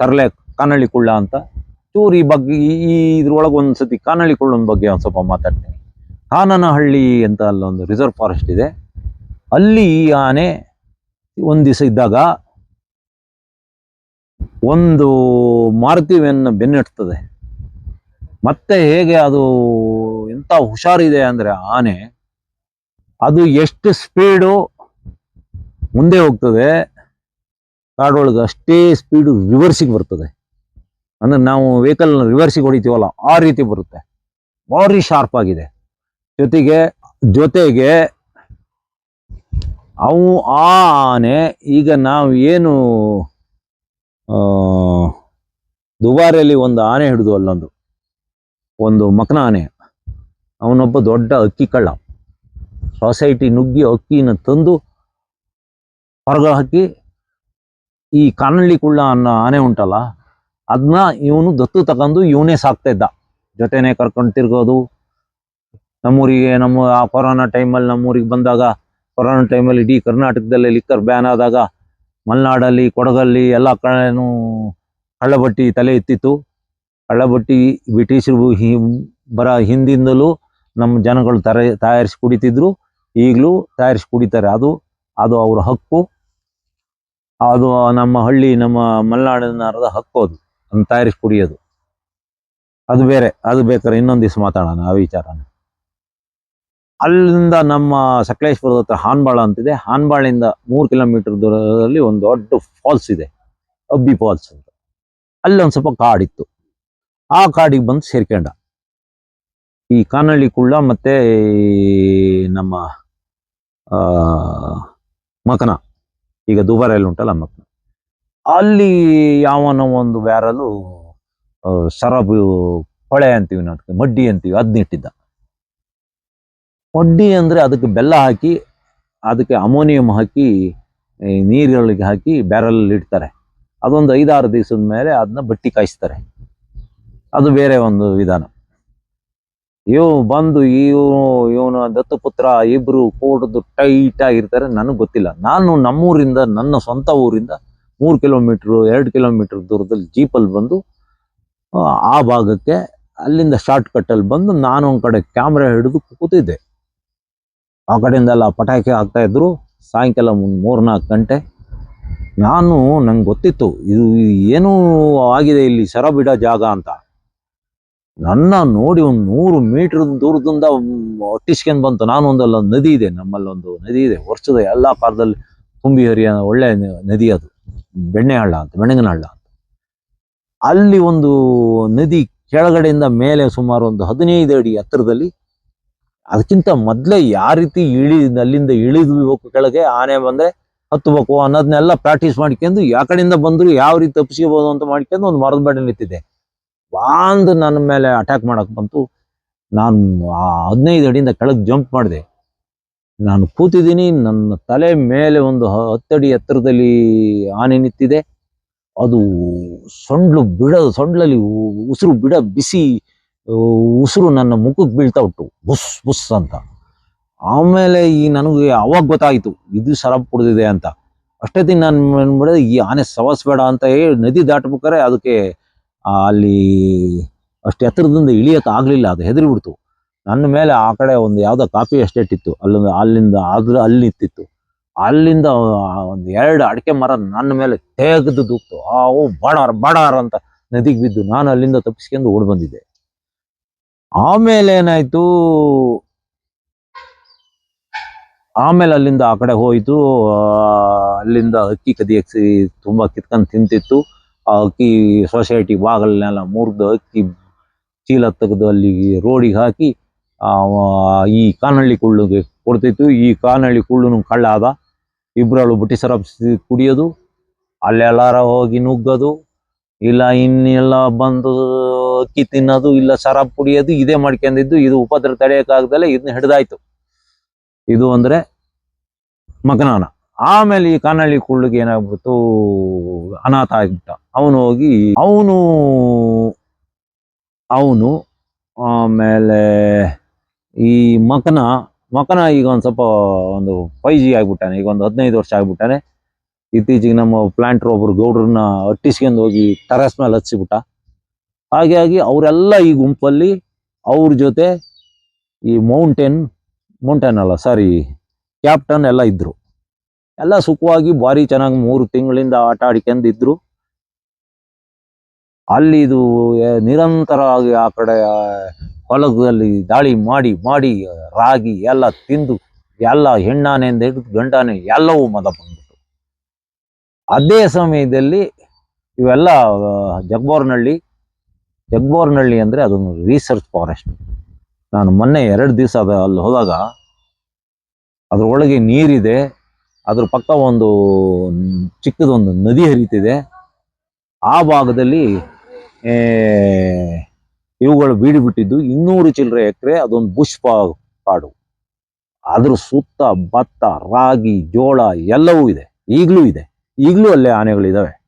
ತರಲೆ ಕಾನಳ್ಳಿ ಕುಳ್ಳ ಅಂತ. ಚೂರು ಈ ಬಗ್ಗೆ ಈ ಇದ್ರೊಳಗೆ ಒಂದ್ಸತಿ ಕಾನಳ್ಳಿ ಕುಳ್ಳನ ಬಗ್ಗೆ ಒಂದು ಸ್ವಲ್ಪ ಮಾತಾಡ್ತೀನಿ. ಕಾನನಹಳ್ಳಿ ಅಂತ ಅಲ್ಲೊಂದು ರಿಸರ್ವ್ ಫಾರೆಸ್ಟ್ ಇದೆ. ಅಲ್ಲಿ ಈ ಆನೆ ಒಂದ್ ದಿವಸ ಇದ್ದಾಗ ಒಂದು ಮಾರುತಿವೆಯನ್ನು ಬೆನ್ನಿಡ್ತದೆ. ಮತ್ತೆ ಹೇಗೆ ಅದು ಎಂಥ ಹುಷಾರಿದೆ ಅಂದ್ರೆ ಆನೆ ಅದು ಎಷ್ಟು ಸ್ಪೀಡು ಮುಂದೆ ಹೋಗ್ತದೆ. ಕಾಡೊಳಗೆ ಅಷ್ಟೇ ಸ್ಪೀಡು ರಿವರ್ಸಿಗೆ ಬರ್ತದೆ. ಅಂದ್ರೆ ನಾವು ವೆಹಿಕಲ್ ರಿವರ್ಸಿಗೆ ಹೊಡಿತೀವಲ್ಲ, ಆ ರೀತಿ ಬರುತ್ತೆ. ಭಾರಿ ಶಾರ್ಪ್ ಆಗಿದೆ. ಜೊತೆಗೆ ಜೊತೆಗೆ, ಅವು ಆ ಆನೆ, ಈಗ ನಾವು ಏನು ದುಬಾರಿಯಲ್ಲಿ ಒಂದು ಆನೆ ಹಿಡಿದು ಅಲ್ಲೊಂದು. ಒಂದು ಮಕನ ಆನೆ. ಅವನೊಬ್ಬ ದೊಡ್ಡ ಅಕ್ಕಿ ಕಳ್ಳ. ಸೊಸೈಟಿ ನುಗ್ಗಿ ಅಕ್ಕಿನ ತಂದು ಹೊರಗೆ ಹಾಕಿ ಈ ಕಾನಳ್ಳಿ ಕುಳ್ಳ ಅನ್ನೋ ಆನೆ ಉಂಟಲ್ಲ ಅದನ್ನ ಇವನು ದತ್ತು ತಗೊಂಡು ಇವನೇ ಸಾಕ್ತಾ ಇದ್ದ. ಜೊತೆನೆ ಕರ್ಕೊಂಡು ತಿರ್ಗೋದು. ನಮ್ಮೂರಿಗೆ ನಮ್ಮ ಆ ಕೊರೋನಾ ಟೈಮಲ್ಲಿ ನಮ್ಮೂರಿಗೆ ಬಂದಾಗ, ಕೊರೋನಾ ಟೈಮಲ್ಲಿ ಇಡೀ ಕರ್ನಾಟಕದಲ್ಲಿ ಲಿಕ್ಕರ್ ಬ್ಯಾನ್ ಆದಾಗ, ಮಲೆನಾಡಲ್ಲಿ, ಕೊಡಗಲ್ಲಿ ಎಲ್ಲ ಕಡೆನು ಕಳ್ಳಬಟ್ಟಿ ತಲೆ ಎತ್ತಿತ್ತು. ಕಳ್ಳಬಟ್ಟಿ ಬ್ರಿಟಿಷರು ಹಿ, ಬರ ಹಿಂದಿಂದಲೂ ನಮ್ಮ ಜನಗಳು ತರ, ತಯಾರಿಸಿ ಕುಡಿತಿದ್ರು. ಈಗಲೂ ತಯಾರಿಸಿ ಕುಡಿತಾರೆ. ಅದು ಅದು ಅವ್ರ ಹಕ್ಕು. ಅದು ನಮ್ಮ ಹಳ್ಳಿ, ನಮ್ಮ ಮಲೆನಾಡಿನ ಅರ್ಧ ಹಕ್ಕೋದು ಅದನ್ನು ತಯಾರಿಸಿ ಕುಡಿಯೋದು ಅದು ಬೇರೆ, ಅದು ಬೇಕಾದ್ರೆ ಇನ್ನೊಂದು ದಿವಸ ಮಾತಾಡೋಣ ಆ ವಿಚಾರನ. ಅಲ್ಲಿಂದ ನಮ್ಮ ಸಕಲೇಶ್ಪುರದ ಹತ್ರ ಹಾನ್ಬಾಳ ಅಂತಿದೆ. ಹಾನ್ಬಾಳಿಂದ ಮೂರು ಕಿಲೋಮೀಟರ್ ದೂರದಲ್ಲಿ ಒಂದು ದೊಡ್ಡ ಫಾಲ್ಸ್ ಇದೆ. ಅಬ್ಬಿ ಫಾಲ್ಸ್ ಅಂತ. ಅಲ್ಲಿ ಒಂದು ಸ್ವಲ್ಪ ಕಾಡಿತ್ತು. ಆ ಕಾಡಿಗೆ ಬಂದು ಸೇರ್ಕೊಂಡ. ಈ ಕಾನಳ್ಳಿ ಕುಳ್ಳ ಮತ್ತೆ ನಮ್ಮ ಮಕನ. ಈಗ ದುಬಾರಿಯಲ್ಲಿ ಉಂಟಲ್ಲ ಮಕ್ಕಳು. ಅಲ್ಲಿ ಯಾವನ ಒಂದು ಬ್ಯಾರಲು ಸರಬು ಹೊಳೆ ಅಂತೀವಿ ನಾವು, ಮಡ್ಡಿ ಅಂತೀವಿ ಅದನ್ನ ಇಟ್ಟಿದ್ದ. ಮಡ್ಡಿ ಅಂದ್ರೆ ಅದಕ್ಕೆ ಬೆಲ್ಲ ಹಾಕಿ, ಅದಕ್ಕೆ ಅಮೋನಿಯಂ ಹಾಕಿ ನೀರಿರಳಿಗೆ ಹಾಕಿ ಬ್ಯಾರಲ್ ಇಡ್ತಾರೆ. ಅದೊಂದು ಐದಾರು ದಿವಸದ ಮೇಲೆ ಅದನ್ನ ಬಟ್ಟಿ ಕಾಯಿಸ್ತಾರೆ. ಅದು ಬೇರೆ ಒಂದು ವಿಧಾನ. ಇವ್ ಬಂದು ಇವನು ಇವನ ದತ್ತಪುತ್ರ ಇಬ್ರು ಕೂಡದು ಟೈಟ್ ಆಗಿರ್ತಾರೆ ನನಗೆ ಗೊತ್ತಿಲ್ಲ. ನಾನು ನಮ್ಮೂರಿಂದ ನನ್ನ ಸ್ವಂತ ಊರಿಂದ ಮೂರು ಕಿಲೋಮೀಟ್ರು ಎರಡು ಕಿಲೋಮೀಟರ್ ದೂರದಲ್ಲಿ ಜೀಪಲ್ಲಿ ಬಂದು ಆ, ಭಾಗಕ್ಕೆ ಅಲ್ಲಿಂದ ಶಾರ್ಟ್ ಕಟ್ಟಲ್ಲಿ ಬಂದು ನಾನು ಒಂದ್ ಕಡೆ ಕ್ಯಾಮ್ರಾ ಹಿಡಿದು ಕೂತಿದ್ದೆ. ಆ ಕಡೆಯಿಂದ ಎಲ್ಲ ಪಟಾಕಿ ಹಾಕ್ತಾ ಇದ್ರು. ಸಾಯಂಕಾಲ ಮೂರ್ ನಾಲ್ಕು ಗಂಟೆ. ನಾನು ನಂಗೆ ಗೊತ್ತಿತ್ತು ಇದು ಏನೂ ಆಗಿದೆ ಇಲ್ಲಿ ಸರಬಿಡ ಜಾಗ ಅಂತ. ನನ್ನ ನೋಡಿ ಒಂದು ನೂರು ಮೀಟರ್ ದೂರದಿಂದ ಒಟ್ಟಿಸ್ಕೊಂಡ್ ಬಂತು. ನಾನು ಒಂದಲ್ಲ, ನದಿ ಇದೆ, ನಮ್ಮಲ್ಲಿ ಒಂದು ನದಿ ಇದೆ. ವರ್ಷದ ಎಲ್ಲಾ ಪಾರದಲ್ಲಿ ತುಂಬಿ ಹರಿಯ ಒಳ್ಳೆ ನದಿ ಅದು. ಬೆಣ್ಣೆ ಹಳ್ಳ ಅಂತ ಬೆಣ್ಣಗಿನ ಹಳ್ಳ ಅಂತ. ಅಲ್ಲಿ ಒಂದು ನದಿ ಕೆಳಗಡೆಯಿಂದ ಮೇಲೆ ಸುಮಾರು ಒಂದು ಹದಿನೈದು ಅಡಿ ಎತ್ತರದಲ್ಲಿ ಅದಕ್ಕಿಂತ ಮೊದಲೇ ಯಾವ ರೀತಿ ಇಳಿ, ಅಲ್ಲಿಂದ ಇಳಿದ್ಬೇಕು ಕೆಳಗೆ ಆನೆ ಬಂದ್ರೆ ಹತ್ತಬೇಕು ಅನ್ನೋದನ್ನೆಲ್ಲ ಪ್ರಾಕ್ಟೀಸ್ ಮಾಡ್ಕೊಂಡು ಯಾವ ಕಡೆಯಿಂದ ಬಂದ್ರು ಯಾವ ರೀತಿ ತಪ್ಪಿಸ್ಕೋಬಹುದು ಅಂತ ಮಾಡ್ಕೊಂಡು ಒಂದು ಮರದ ಬೆಳೆ ನಿಂತಿದೆ. ಬಾಂದ್ ನನ್ನ ಮೇಲೆ ಅಟ್ಯಾಕ್ ಮಾಡಕ್ ಬಂತು. ನಾನು ಆ ಹದಿನೈದು ಅಡಿಯಿಂದ ಕೆಳಗೆ ಜಂಪ್ ಮಾಡಿದೆ. ನಾನು ಕೂತಿದ್ದೀನಿ, ನನ್ನ ತಲೆ ಮೇಲೆ ಒಂದು ಹತ್ತಡಿ ಎತ್ತರದಲ್ಲಿ ಆನೆ ನಿಂತಿದೆ. ಅದು ಸೊಂಡ್ಲು ಬಿಡ, ಸೊಂಡ್ಲಲ್ಲಿ ಉಸಿರು ಬಿಡ ಬಿಸಿ ಉಸಿರು ನನ್ನ ಮುಖಕ್ಕೆ ಬೀಳ್ತಾ ಉಂಟು. ಬುಸ್ ಬುಸ್ ಅಂತ. ಆಮೇಲೆ ಈ ನನಗೆ ಅವಾಗ ಗೊತ್ತಾಯಿತು, ಇದು ಸರಬ್ ಕುಡ್ದಿದೆ ಅಂತ. ಅಷ್ಟೇ ದಿನ ನಾನು ಏನು ಮಾಡಿದೆ ಈ ಆನೆ ಸವಸ್ಬೇಡ ಅಂತ ಹೇಳಿ ನದಿ ದಾಟ್ಬೇಕಾರೆ ಅದಕ್ಕೆ ಅಲ್ಲಿ ಅಷ್ಟು ಎತ್ತರದಿಂದ ಇಳಿಯೋಕೆ ಆಗಲಿಲ್ಲ, ಅದು ಹೆದರಿ ಬಿಡ್ತು. ನನ್ನ ಮೇಲೆ ಆ ಕಡೆ ಒಂದು ಯಾವುದೋ ಕಾಫಿ ಎಸ್ಟೇಟ್ ಇತ್ತು, ಅಲ್ಲೊಂದು ಅಲ್ಲಿಂದ ಆದ್ರ ಅಲ್ಲಿ ಇತ್ತಿತ್ತು ಅಲ್ಲಿಂದ ಒಂದು ಎರಡು ಅಡಿಕೆ ಮರ ನನ್ನ ಮೇಲೆ ತೆಗೆದು ದೂಕ್ತು. ಆ, ಓ, ಬಡಾರ್ ಬಡಾರ್ ಅಂತ ನದಿಗೆ ಬಿದ್ದು ನಾನು ಅಲ್ಲಿಂದ ತಪ್ಪಿಸ್ಕೊಂಡು ಓಡ್ ಬಂದಿದ್ದೆ. ಆಮೇಲೆ ಏನಾಯ್ತು? ಆಮೇಲೆ ಅಲ್ಲಿಂದ ಆ ಕಡೆ ಹೋಯ್ತು. ಅಲ್ಲಿಂದ ಅಕ್ಕಿ ಕದಿಯಕ್ಕೆ ತುಂಬಾ ಕಿತ್ಕೊಂಡು ತಿಂತಿತ್ತು. ಅಕ್ಕಿ ಸೊಸೈಟಿ ಬಾಗಿಲನ್ನೆಲ್ಲ ಮುರಿದು ಅಕ್ಕಿ ಚೀಲ ತೆಗೆದು ಅಲ್ಲಿ ರೋಡಿಗೆ ಹಾಕಿ ಈ ಕಾನಳ್ಳಿ ಕುಳ್ಳುಗೆ ಕೊಡ್ತಿತ್ತು. ಈ ಕಾನಳ್ಳಿ ಕುಳ್ಳುನು ಕಳ್ಳ ಆದ ಇಬ್ರಳು ಬುಟ್ಟಿ ಸರಪ್ಸಿ ಕುಡಿಯೋದು. ಅಲ್ಲೆಲ್ಲಾರ ಹೋಗಿ ನುಗ್ಗೋದು. ಇಲ್ಲ ಇನ್ನೆಲ್ಲ ಬಂದು ಅಕ್ಕಿ ತಿನ್ನೋದು, ಇಲ್ಲ ಸರಬ್ ಕುಡಿಯೋದು, ಇದೇ ಮಾಡ್ಕೊಂಡಿದ್ದು. ಇದು ಉಪದ್ರ ತಡೆಯಕ್ಕಾಗ್ದಲೆ ಇದನ್ನ ಹಿಡ್ದಾಯ್ತು. ಇದು ಅಂದ್ರೆ ಮಗನಾನ. ಆಮೇಲೆ ಈ ಕಾನಳ್ಳಿ ಕುಳ್ಳಿಗೆ ಏನಾಗ್ಬಿಡ್ತು? ಅನಾಥ ಆಗ್ಬಿಟ್ಟ. ಅವನು ಹೋಗಿ, ಅವನು ಅವನು ಆಮೇಲೆ ಈ ಮಕನ ಮಕನ ಈಗ ಒಂದು ಸ್ವಲ್ಪ ಒಂದು ಫೈ ಜಿ ಆಗ್ಬಿಟ್ಟಾನೆ, ಈಗ ಒಂದು ಹದಿನೈದು ವರ್ಷ ಆಗ್ಬಿಟ್ಟಾನೆ. ಇತ್ತೀಚೆಗೆ ನಮ್ಮ ಪ್ಲಾಂಟ್ರ್ ಒಬ್ರು ಗೌಡ್ರನ್ನ ಅಟ್ಟಿಸ್ಕೊಂಡು ಹೋಗಿ ಟರಸ್ ಮೇಲೆ ಹಚ್ಚಿಬಿಟ್ಟ. ಹಾಗಾಗಿ ಅವರೆಲ್ಲ ಈ ಗುಂಪಲ್ಲಿ ಅವ್ರ ಜೊತೆ ಈ ಮೌಂಟೇನ್ ಮೌಂಟೇನ್ ಅಲ್ಲ ಸಾರಿ ಕ್ಯಾಪ್ಟನ್ ಎಲ್ಲ ಇದ್ರು. ಎಲ್ಲ ಸುಖವಾಗಿ ಭಾರಿ ಚೆನ್ನಾಗಿ ಮೂರು ತಿಂಗಳಿಂದ ಆಟ ಆಡಿಕೊಂಡಿದ್ರು ಅಲ್ಲಿ ಇದು ಏ, ನಿರಂತರವಾಗಿ ಆ ಕಡೆ ಹೊಲದಲ್ಲಿ ದಾಳಿ ಮಾಡಿ ಮಾಡಿ ರಾಗಿ ಎಲ್ಲ ತಿಂದು ಎಲ್ಲ ಹೆಣ್ಣಾನೆಯಿಂದ ಹಿಡಿದು ಗಂಡಾನೆ ಎಲ್ಲವೂ ಮದ ಬಂದ್ಬಿಟ್ಟು ಅದೇ ಸಮಯದಲ್ಲಿ ಇವೆಲ್ಲ ಜಗ್ಬೋರ್ನಹಳ್ಳಿ ಜಗ್ಬೋರ್ನಹಳ್ಳಿ ಅಂದರೆ ಅದೊಂದು ರಿಸರ್ಚ್ ಫಾರೆಸ್ಟ್ ನಾನು ಮೊನ್ನೆ ಎರಡು ದಿವಸ ಅದ ಅಲ್ಲಿ ಹೋದಾಗ ಅದರೊಳಗೆ ನೀರಿದೆ ಅದ್ರ ಪಕ್ಕ ಒಂದು ಚಿಕ್ಕದೊಂದು ನದಿ ಹರಿತಿದೆ. ಆ ಭಾಗದಲ್ಲಿ ಇವುಗಳು ಬೀಡಿ ಬಿಟ್ಟಿದ್ದು ಇನ್ನೂರು ಚಿಲ್ಲರೆ ಎಕರೆ, ಅದೊಂದು ಬುಷ್ ಕಾಡು ಅದ್ರ ಸುತ್ತ ಭತ್ತ, ರಾಗಿ, ಜೋಳ ಎಲ್ಲವೂ ಇದೆ. ಈಗಲೂ ಇದೆ. ಈಗಲೂ ಅಲ್ಲೇ ಆನೆಗಳಿದಾವೆ.